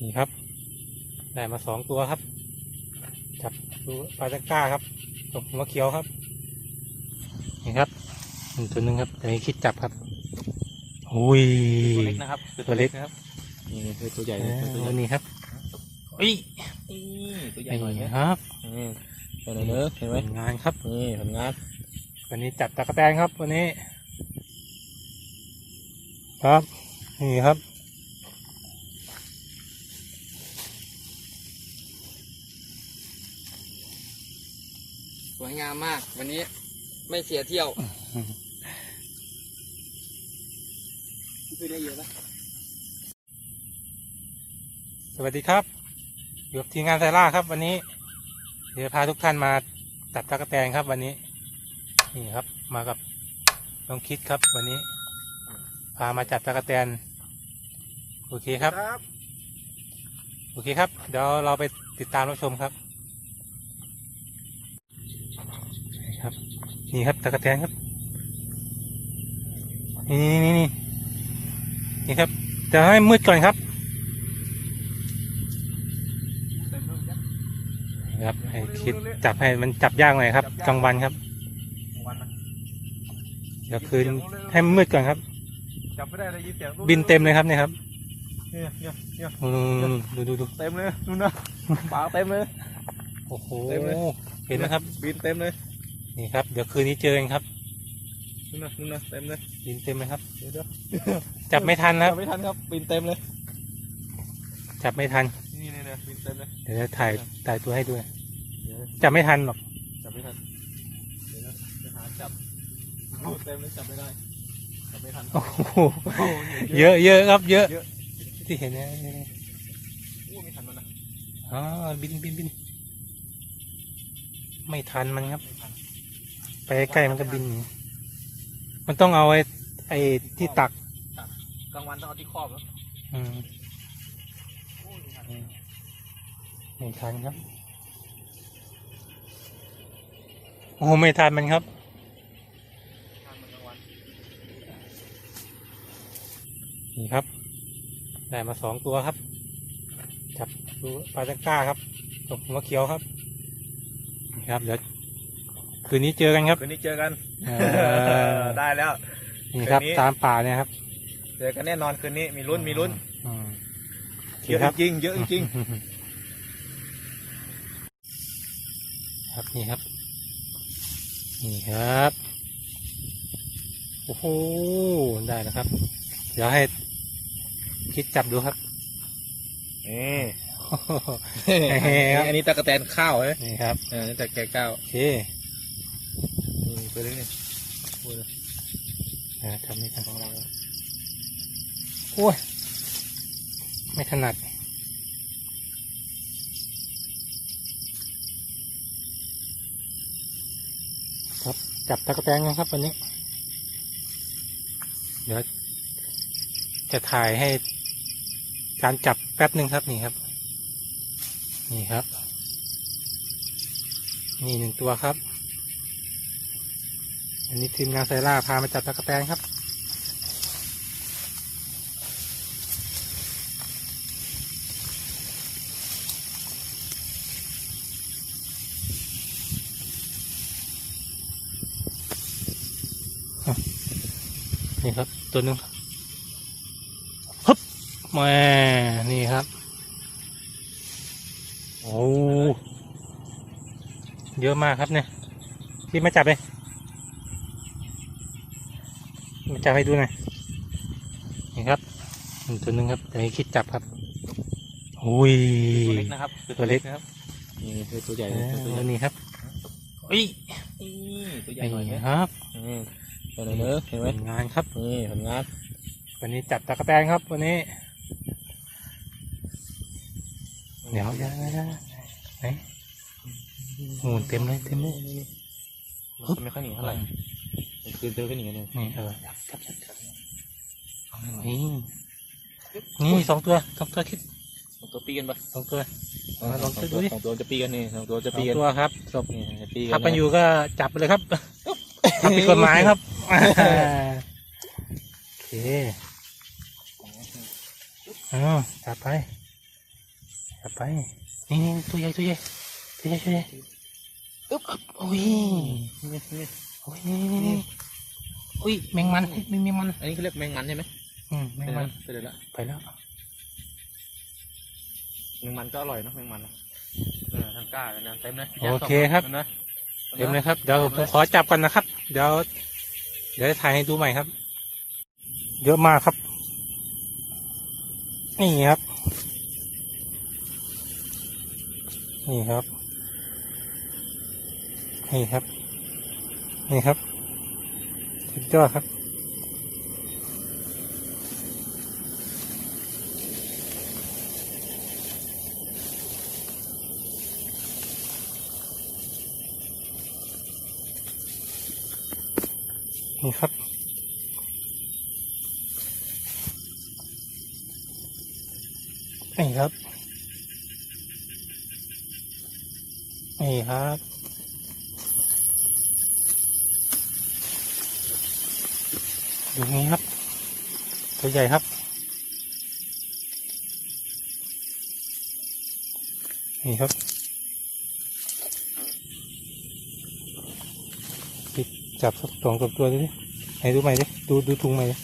นี่ครับ ได้มาสองตัวครับ จับดูปลาตะกร้าครับตกหัวเขียวครับนี่ครับหนึ่งตัวหนึ่งครับแต่ไม่คิดจับครับอุ้ยตัวเล็กนะครับตัวเล็กนะครับนี่คือตัวใหญ่เอเลยตัวใหอญ่นี่ครับอุ้ยนี่ตัวใหญ่นี่หน่อยเนี่ยครับนี่ตัวไหนเนอะเห็นไหผมลงานครับนี่ผลงานวันนี้จับตะกแตนครับวันนี้ ครับนี่ครับ วยงามมาก วันนี้ไม่เสียเที่ยวคือได้เยอะนะสวัสดีครับอยู่กับทีมงานไซล่าครับวันนี้ เดี๋ยวพาทุกท่านมาจับตะกแตนครับวันนี้ นี่ครับ มากับน้องคิดครับ วันนี้ พามาจับตะกแตนโอเคครับครับ โอเคครับ เดี๋ยวเราไปติดตามรับชมครับนี่ ครับ นี่ครับตะกแตนครับ นี่นี่นี่นี่นี่ครับจะให้มืดก่อนครับนี่ครับให้คิดจับให้มันจับยากหน่อยครับกลางวันครับวันนะเดี๋ยวคืนให้มันมืดก่อนครับ จับไม่ได้เลยยินเสียงบินเต็มเลยครับเนี่ยครับเนี่ยเนี่ยเนี่ยนู่นๆๆดูดูดูเต็มเลยนู่นนะปากเต็มเลยโอ้โหเต็มเลยเห็นไหมครับ บินเต็มเลย นี่ครับ เดี๋ยวคืนนี้เจอกันครับนู่นนะนู่นนะเต็มเลยบินเต็มเลยครับ เดี๋ยวเดี๋ยวจับไม่ทันแล้วจับไม่ทันครับบินเต็มเลย จับไม่ทัน นี่นี่เนี่ยบินเต็มเลย เดี๋ยวจะถ่ายถ่ายตัวให้ด้วยเดี๋ยวจับไม่ทันหรอก จับไม่ทัน เดี๋ยวนะจะหาจับโอ้เต็มเลยจับไม่ได้ จับไม่ทัน โอ้โหโอ้โหเยอะเยอะครับ เยอะเยอะที่เห็นนะโอ้ไม่ทันมันนะอ๋อบินบินบิน ไม่ทันมันครับ ไม่ทันไปใกล้มันก็บินหนีมันต้องเอาไอ้ไอ้ที่ตักกลางวันต้องเอาที่ครอบแล้วอืมโอ้ยไม่ทันไม่ทันครับ โอ้โหไม่ทันมันครับทันมันกลางวันนี่ครับ ได้มาสองตัวครับ จับดูปลาตะกร้าครับตกหัวเขียวครับนี่ครับเดี๋ยว คืนนี้เจอกันครับ คืนนี้เจอกันเออ ได้แล้ว นี่ครับ คืนนี้ ตามป่าเนี่ยครับเจอกันแน่นอนคืนนี้มีลุ้นมีลุ้นอืมโอเคเยอะครับ จริงเยอะจริงครับนี่ครับ นี่ครับ โอ้โห ได้แล้วครับ เดี๋ยวให้คิดจับดูครับ นี่โอ้โหครับอันนี้ตะกะแตนข้าวเหรอนี่ครับ เออนี่ตะแกข้าวโอเคนี่ ตัวเล็กนี่โอ้ยอ่าทำไม่ทันของเราโอ้ย ไม่ถนัดครับจับตะกแตนกันครับวันนี้ เดี๋ยวจะถ่ายให้การจับแป๊บหนึ่งครับนี่ครับ นี่ครับ นี่หนึ่งตัวครับ อันนี้ทีมงานไซล่าพามาจับตะกแตนครับ นี่ครับ ตัวหนึงฮึบแม่นี่ครับ โอ้ เยอะมากครับเนี่ยพี่มาจับเลย มาจับให้ดูหน่อยนี่ครับหนึ่งตัวหนึ่งครับแต่ไม่คิดจับครับอุ้ยตัวเล็กนะครับตัวเล็กนะครับนี่คือตัวใหญ่เอเลยตัวใหอญ่นี่ครับอุ้ยนี่ตัวใหญ่หน่อยนี่เนี่ยครับนี่ตัวไหนเนอะเห็นไหมผลงานครับนี่ผลงานวันนี้จับตะกแตนครับวันนี้เดี๋ยวเดี๋ยวเดี๋ยวเดี๋ยวไหนโอ้เต็มเลยเต็มเลยมันไม่ค่อยหนีเท่าไหร่ คือเจอแค่หนีเลยนี่เออจับจับจับจับนี่นี่สองตัวสองตัวคิดสองตัวปีกันปะสองตัวเอาลองช่วยดูดิสองตัวจะปีกันนี่สองตัวสจะอปีงกันตัวครับชอบนี่จะปีกันทับกันอยู่ก็จับไปเลยครับทำผิดกฎหมายครับโอเคอ้าวจับไปจับไปนี่นี่ตัวใหญ่ตัวใหญ่ตัวใหญ่ตัวใหญ่อึ๊บอึ๊บโอ้ยนี่นี่ โอ้ยนี่นี่นี่อุ้ยแมงมันแมงแมงมัน อันนี้เขาเรียกแมงมันใช่ไหมอืมแมงมันไปเลยละไปแล้วแมงมันก็อร่อยเนอะแมงมันอะเออทางกล้าเลยนะเต็มเลยโอเคครับห็นไหมเต็มเลยครับเดี๋ยวผมขอจับกันนะครับ เดี๋ยว เดี๋ยวจะถ่ายให้ดูใหม่ครับ เยอะมากครับนี่ครับ นี่ครับ นี่ครับ นี่ครับสุดยอดครับนี่ครับ นี่ครับ นี่ครับ อยู่นี้ครับ ตัวใหญ่ครับ นี่ครับ ปิดจับสักสองสามตัวดิให้ดูใหม่ดิ ดูดูถุงใหม่ดิ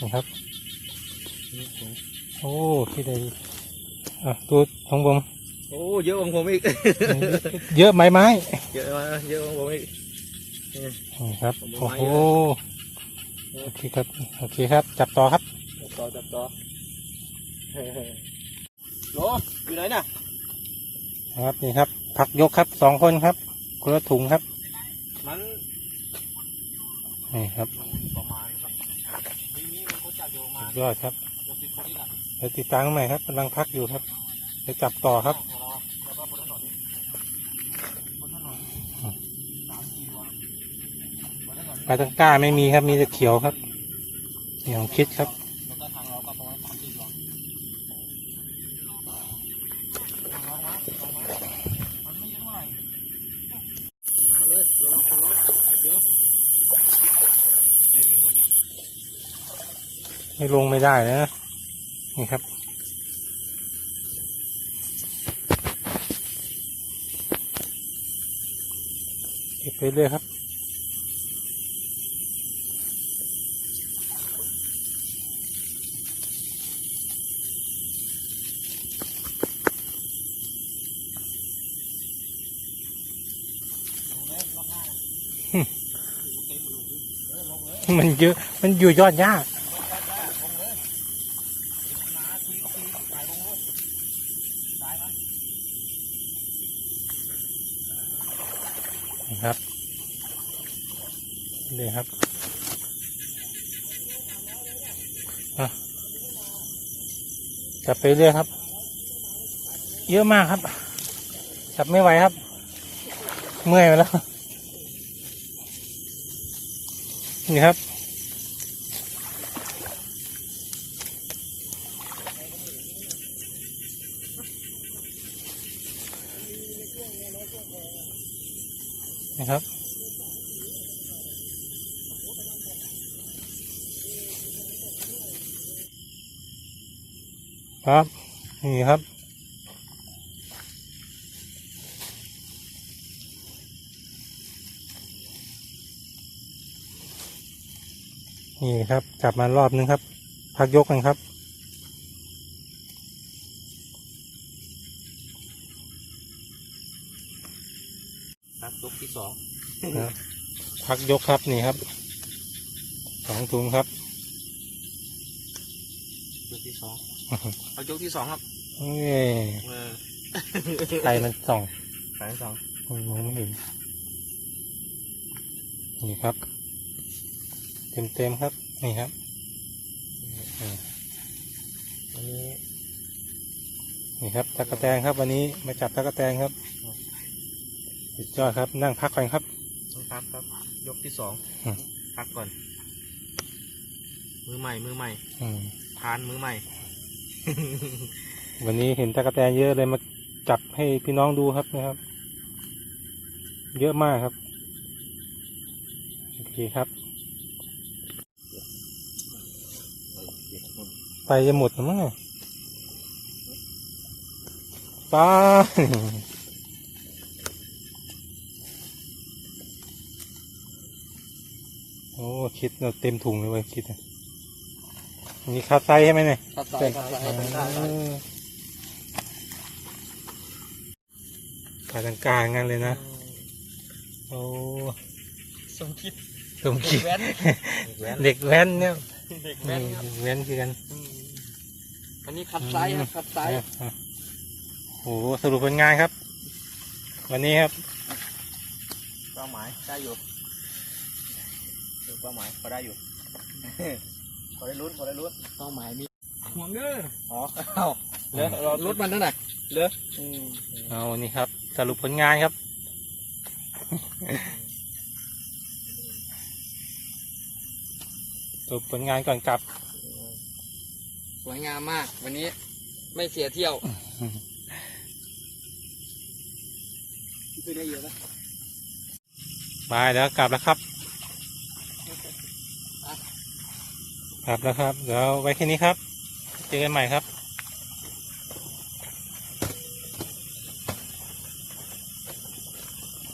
นี่ครับ โอ้ที่ใดอะตัวของผมโอ้เยอะกว่าผมอีก เยอะไหมไม้ เยอะมากเยอะกว่าผมอีก นี่ครับผมโอ้ไม้โหเยอะโอเคครับ โอเคครับ จับต่อครับ จับต่อ จับต่อเฮ้ยเฮ้ยโหลอยู่ไหนน่ะ ครับ นี่ครับ ผักยกครับสองคนครับ คนละถุงครับ มัน นี่ครับประมาณครับนี่นี่มันเขาจับอยู่ประมาสุณดยอดครับเกือบสิบคนนี่แหละเดี๋ยวติดตามกันใหม่ครับกำลังพักอยู่ครับจะจับต่อครับ ของเราอะแล้วก็บนถนนนี่บนถนนสามสี่วัน ปลาตะก้าไม่มีครับมีแต่เขียวครับเขียวคิดครับไม่ลงไม่ได้นะ นี่ครับเก็บไปเรื่อยครับ มันเยอะ มันอยู่ยอดหญ้าครับนี่ครับอะจับไปเรื่อยครับ เยอะมากครับ จับไม่ไหวครับ เมื่อยไปแล้ว นี่ครับนี่ครับ ครับ นี่ครับ นี่ครับจับมารอบนึงครับ พักยกกันครับครับยกที่สองครับพักยกครับนี่ครับสองถุงครับยกที่สองเอายกที่สองครับเอ้ยเออไฟมันส่องสายสองมองไม่เห็นนี่ครับ เต็มเต็มๆครับ นี่ครับอันนี้นี่ครับตะกะแตนครับ วันนี้มาจับตะกะแตนครับสุดยอดครับนั่งพักก่อนครับต้องพักครับ ยกที่สองอืมพักก่อน มือใหม่ มือใหม่อืมทานมือใหม่ วันนี้เห็นตะกะแตนเยอะเลยมาจับให้พี่น้องดูครับนะครับ เยอะมากครับโอเคครับ ไฟจะหมดหรือมั้งเนี่ยป้าโอ้คิดเราเต็มถุงเลยเว้ยคิดอะนี่คัดไซส์ใช่ไหมเนี่ยคัดไซส์คัดไซส์เออขายกลางๆงั้นเลยนะโอ้สมคิดสมคิดแว้นเด็กแว้นเนี่ยเด็กแว้นครับแว้นคือกัน อืมอันนี้คัดไซส์ครับคัดไซส์โอ้โหสรุปผลงานครับ วันนี้ครับเป้าหมายได้อยู่เป้าหมายพอได้อยู่พอได้ลุ้นพอได้ลุ้นเป้าหมายมีห่วงเด้ออ๋อเอ้าเหลือรอรถมันนั่นน่ะเหลืออืมเอานี่ครับ สรุปผลงานครับสรุปผลงานก่อนกลับส วยงามมาก วันนี้ไม่เสียเที่ยวช่วยได้เยอะนะบายแล้วกลับแล้วครับ กลับแล้วครับ เดี๋ยวไว้แค่นี้ครับ เจอกันใหม่ครับ